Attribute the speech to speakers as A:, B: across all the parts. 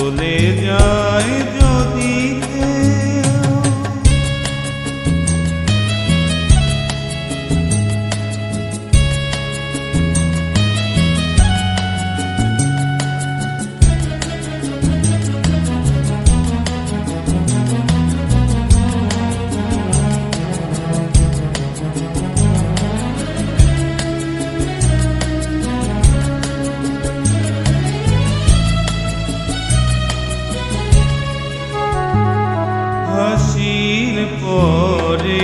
A: চলে যায় যদি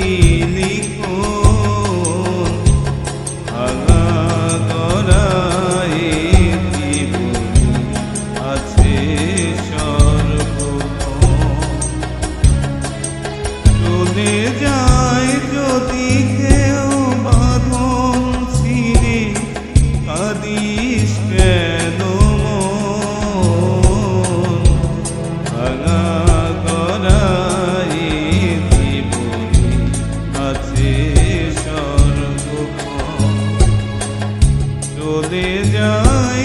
A: दी চলে যায়।